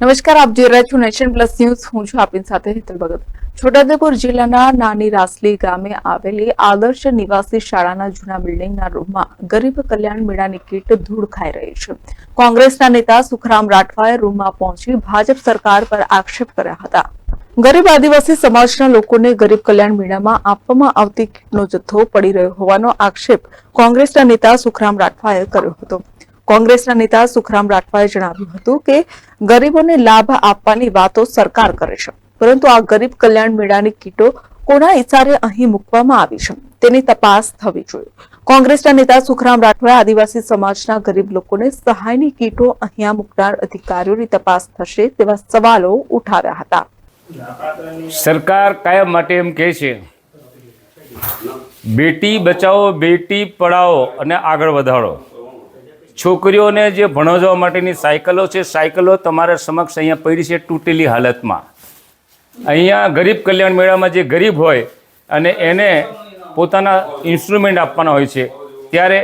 નમસ્કાર, આપ જોઈ રહ્યા છો નેશન પ્લસ ન્યૂઝ. હું છું આપની સાથે હેતલ ભગત. છોટાઉદેપુર જિલ્લાના નાની રાસલી ગામે આવેલી આદર્શ નિવાસી શાળાના જૂના બિલ્ડિંગના રૂમમાં ગરીબ કલ્યાણ મેળાની કીટ ધૂળ ખાઈ રહી છે. કોંગ્રેસના નેતા સુખરામ રાઠવાએ રૂમમાં પહોંચી ભાજપ સરકાર પર આક્ષેપ કર્યા હતા. ગરીબ આદિવાસી સમાજના લોકોને ગરીબ કલ્યાણ મેળામાં આપવામાં આવતી કીટનો જથ્થો પડી રહ્યો હોવાનો આક્ષેપ કોંગ્રેસના નેતા સુખરામ રાઠવાએ કર્યો હતો. કોંગ્રેસના નેતા સુખરામ રાઠવાએ જણાવ્યું હતું કે ગરીબોને લાભ આપવાની વાતો સરકાર કરે છે. પરંતુ આ ગરીબ કલ્યાણ મેળાની કીટો કોના ઇશારે અહીં મૂકવામાં આવી છે? તેની તપાસ થવી જોઈએ. કોંગ્રેસના નેતા સુખરામ રાઠવાએ આદિવાસી સમાજના ગરીબ લોકોને સહાયની કીટો અહીંયા મૂકનાર અધિકારીઓની તપાસ થશે તેવા સવાલો ઉઠાવ્યા હતા. સરકાર કાયમ માટે એમ કહે છે, બેટી બચાવો, બેટી પઢાઓ અને આગળ વધારો. છોકરીઓને જે ભણાવવા માટેની સાયકલો છે, સાયકલો તમારા સમક્ષ અહીંયા પડી છે તૂટેલી હાલતમાં. અહીંયા ગરીબ કલ્યાણ મેળામાં જે ગરીબ હોય અને એને પોતાના ઇન્સ્ટ્રુમેન્ટ આપવાના હોય છે, ત્યારે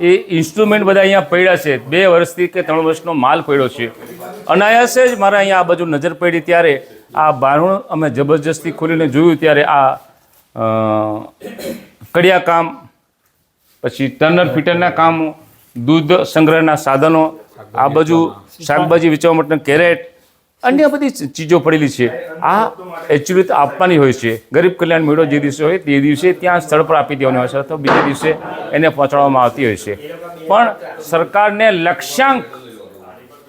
એ ઇન્સ્ટ્રુમેન્ટ બધા અહીંયા પડ્યા છે. બે વર્ષથી કે ત્રણ વર્ષનો માલ પડ્યો છે. અનાયાસે જ મારા અહીંયા આ બાજુ નજર પડી ત્યારે આ બારણું અમે જબરજસ્તી ખોલીને જોયું ત્યારે આ કડિયાકામ કડિયા કામ પછી ટર્નર ફિટરના કામો દૂધ સંગ્રહના સાધનો આ બાજુ શાકભાજી વેચવા માટેના કેરેટ અન્ય બધી ચીજો પડેલી છે. આ એકચ્યુઅલી આપવાની હોય છે. ગરીબ કલ્યાણ મેળો જે દિવસે હોય તે દિવસે ત્યાં સ્થળ પર આપી દેવાની હોય છે અથવા બીજા દિવસે એને પહોંચાડવામાં આવતી હોય છે. પણ સરકારને લક્ષ્યાંક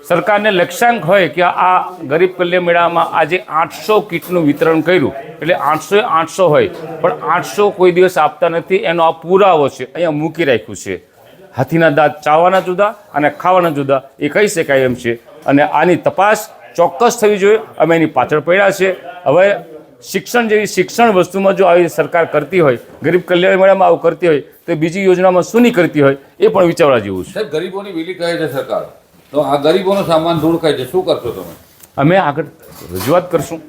સરકારને લક્ષ્યાંક હોય કે આ ગરીબ કલ્યાણ મેળામાં આજે આઠસો કીટનું વિતરણ કર્યું. એટલે આઠસો આઠસો હોય. પણ આઠસો કોઈ દિવસ આપતા નથી. એનો આ પુરાવો છે. અહીંયા મૂકી રાખ્યું છે. હાથીના દાંત ચાવવાના જુદા અને ખાવાના જુદા એ કહી શકાય એમ છે. અને આની તપાસ ચોક્કસ થવી જોઈએ. અમે એની પાછળ પડ્યા છે. હવે શિક્ષણ જેવી શિક્ષણ વસ્તુમાં જો આવી સરકાર કરતી હોય ગરીબ કલ્યાણ મેળામાં આવું કરતી હોય તો બીજી યોજનામાં શું નહીં કરતી હોય એ પણ વિચારવા જેવું છે. ગરીબોની વિલી કહે છે સરકાર. તો આ ગરીબોનો સામાન ધૂળ કહે છે. શું કરશો તમે? અમે આગળ રજૂઆત કરશું.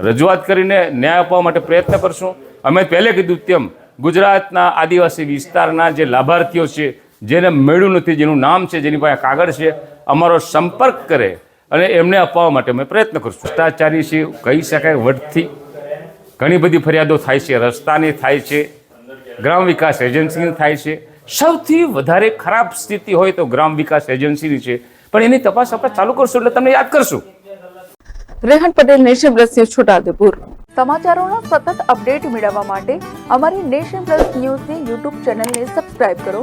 રજૂઆત કરીને ન્યાય અપાવવા માટે પ્રયત્ન કરશું. અમે પહેલે કીધું તેમ ગુજરાતના આદિવાસી વિસ્તારના જે લાભાર્થીઓ છે જેને મળ્યું નથી, જેનું નામ છે, જેની પાસે કાગળ છે, અમારો સંપર્ક કરે અને એમને અપાવવા માટે અમે પ્રયત્ન કરશું. ભ્રષ્ટાચારી છે, કહી શકાય વટથી ઘણી બધી ફરિયાદો થાય છે, રસ્તાની થાય છે, ગ્રામ વિકાસ એજન્સીની થાય છે. સૌથી વધારે ખરાબ સ્થિતિ હોય તો ગ્રામ વિકાસ એજન્સીની છે. પણ એની તપાસ આપણે ચાલુ કરશું એટલે તમને યાદ કરશું. Rehan Patel, nation plus news, Chhota Udepur. સમાચારોના સતત અપડેટ મેળવવા માટે અમારી નેશન પ્લસ ન્યૂઝની યુટ્યુબ ચેનલને સબસ્ક્રાઇબ કરો.